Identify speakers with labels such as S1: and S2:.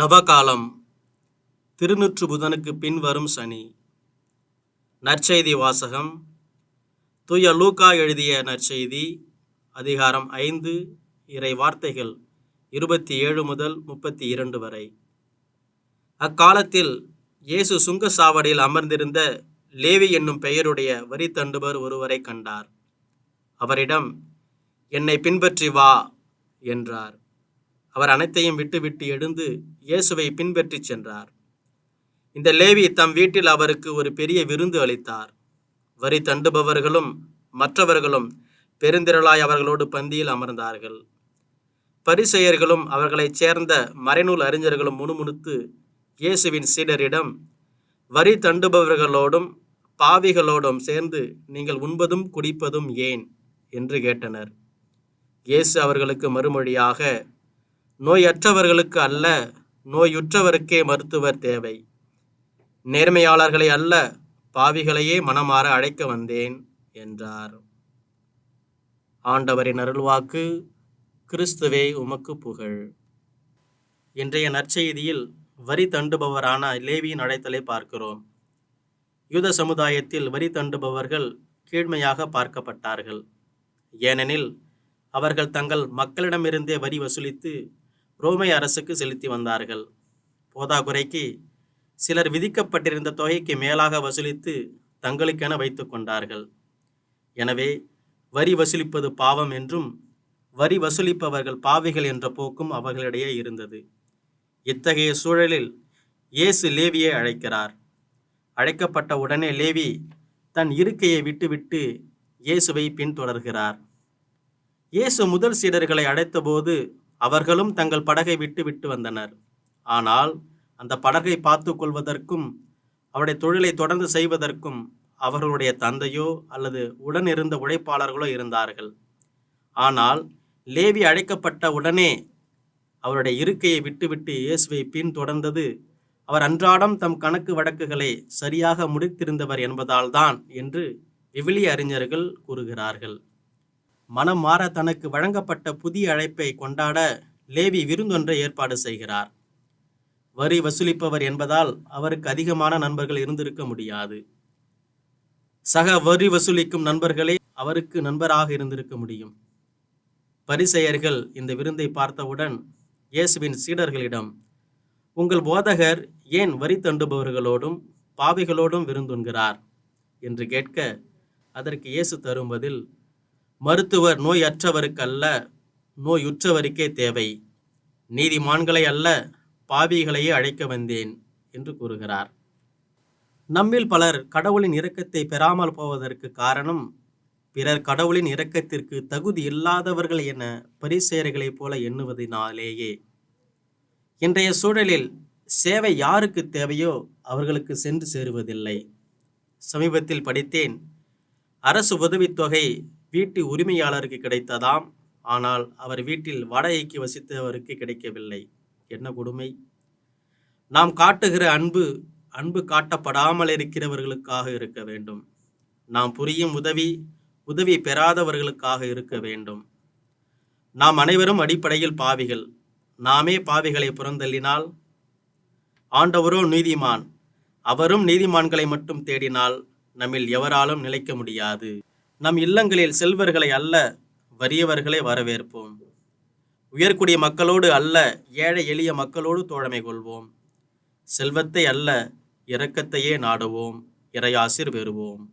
S1: தவகாலம். திருநூற்று புதனுக்கு பின் வரும் சனி. நற்செய்தி வாசகம். தூய லூக்கா எழுதிய நற்செய்தி அதிகாரம் ஐந்து இறை வார்த்தைகள் இருபத்தி ஏழு முதல் முப்பத்தி இரண்டு வரை. அக்காலத்தில் இயேசு சுங்க சாவடியில் அமர்ந்திருந்த லேவி என்னும் பெயருடைய வரி தண்டுபர் ஒருவரை கண்டார். அவரிடம் என்னை பின்பற்றி வா என்றார். அவர் அனைத்தையும் விட்டுவிட்டு எழுந்து இயேசுவை பின்பற்றிச் சென்றார். இந்த லேவி தம் வீட்டில் அவருக்கு ஒரு பெரிய விருந்து அளித்தார். வரி தண்டுபவர்களும் மற்றவர்களும் பெருந்திரளாய் அவர்களோடு பந்தியில் அமர்ந்தார்கள். பரிசெயர்களும் அவர்களைச் சேர்ந்த மறைநூல் அறிஞர்களும் முணுமுணுத்து இயேசுவின் சீடரிடம் வரி தண்டுபவர்களோடும் பாவிகளோடும் சேர்ந்து நீங்கள் உண்பதும் குடிப்பதும் ஏன்? என்று கேட்டனர். இயேசு அவர்களுக்கு மறுமொழியாக நோயற்றவர்களுக்கு அல்ல நோயுற்றவருக்கே மருத்துவர் தேவை. நேர்மையாளர்களை அல்ல பாவிகளையே மனமாற அழைக்க வந்தேன் என்றார். ஆண்டவரின் அருள்வாக்கு கிறிஸ்துவே உமக்கு புகழ். இன்றைய நற்செய்தியில் வரி தண்டுபவரான லேவியின் அடைத்தலை பார்க்கிறோம். யூத சமுதாயத்தில் வரி தண்டுபவர்கள் கீழ்மையாக பார்க்கப்பட்டார்கள். ஏனெனில் அவர்கள் தங்கள் மக்களிடமிருந்தே வரி வசூலித்து ரோமை அரசுக்கு செலுத்தி வந்தார்கள். போதாக்குறைக்கு சிலர் விதிக்கப்பட்டிருந்த தொகைக்கு மேலாக வசூலித்து தங்களுக்கென வைத்து கொண்டார்கள். எனவே வரி வசூலிப்பது பாவம் என்றும் வரி வசூலிப்பவர்கள் பாவிகள் என்ற போக்கும் அவர்களிடையே இருந்தது. இத்தகைய சூழலில் இயேசு லேவியை அழைக்கிறார். அழைக்கப்பட்ட உடனே லேவி தன் இருக்கையை விட்டுவிட்டு இயேசுவை பின்தொடர்கிறார். இயேசு முதல் சீடர்களை அழைத்தபோது அவர்களும் தங்கள் படகை விட்டு விட்டு வந்தனர். ஆனால் அந்த படகை பார்த்து கொள்வதற்கும் அவருடைய தொழிலை தொடர்ந்து செய்வதற்கும் அவர்களுடைய தந்தையோ அல்லது உடன் இருந்த உழைப்பாளர்களோ இருந்தார்கள். ஆனால் லேவி அழைக்கப்பட்ட உடனே அவருடைய இருக்கையை விட்டுவிட்டு இயேசுவை பின் தொடர்ந்தது அவர் அன்றாடம் தம் கணக்கு வழக்குகளை சரியாக முடித்திருந்தவர் என்பதால்தான் என்று விவிலிய அறிஞர்கள் கூறுகிறார்கள். மனம் மாற தனக்கு வழங்கப்பட்ட புதிய அழைப்பை கொண்டாட லேவி விருந்தொன்றை ஏற்பாடு செய்கிறார். வரி வசூலிப்பவர் என்பதால் அவருக்கு அதிகமான நண்பர்கள் இருந்திருக்க முடியாது. சக வரி வசூலிக்கும் நண்பர்களே அவருக்கு நண்பராக இருந்திருக்க முடியும். பரிசெயர்கள் இந்த விருந்தை பார்த்தவுடன் இயேசுவின் சீடர்களிடம் உங்கள் போதகர் ஏன் வரி தண்டுபவர்களோடும் பாவிகளோடும் விருந்துண்கிறார் என்று கேட்க அதற்கு இயேசு தரும் பதில் மருத்துவர் நோயற்றவருக்கு அல்ல நோயுற்றவருக்கே தேவை. நீதிமான்களை அல்ல பாவிகளையே அழைக்க வந்தேன் என்று கூறுகிறார். நம்மில் பலர் கடவுளின் இரக்கத்தை பெறாமல் போவதற்கு காரணம் பிறர் கடவுளின் இரக்கத்திற்கு தகுதி இல்லாதவர்கள் என பரிசேரைகளைப் போல எண்ணுவதினாலேயே. இன்றைய சூழலில் சேவை யாருக்கு தேவையோ அவர்களுக்கு சென்று சேருவதில்லை. சமீபத்தில் படித்தேன் அரசு உதவித்தொகை வீட்டு உரிமையாளருக்கு கிடைத்ததாம். ஆனால் அவர் வீட்டில் வாடகைக்கு வசித்தவருக்கு கிடைக்கவில்லை. என்ன கொடுமை? நாம் காட்டுகிற அன்பு அன்பு காட்டப்படாமல் இருக்கிறவர்களுக்காக இருக்க வேண்டும். நாம் புரியும் உதவி உதவி பெறாதவர்களுக்காக இருக்க வேண்டும். நாம் அனைவரும் அடிப்படையில் பாவிகள். நாமே பாவிகளை புறந்தள்ளினால் ஆண்டவரோ நீதிமான். அவரும் நீதிமான்களை மட்டும் தேடினால் நம்மில் எவராலும் நிலைக்க முடியாது. நம் இல்லங்களில் செல்வர்களை அல்ல வறியவர்களை வரவேற்போம். உயர்குடிய மக்களோடு அல்ல ஏழை எளிய மக்களோடு தோழமை கொள்வோம். செல்வத்தை அல்ல இரக்கத்தையே நாடுவோம் இறையாசிர் பெறுவோம்.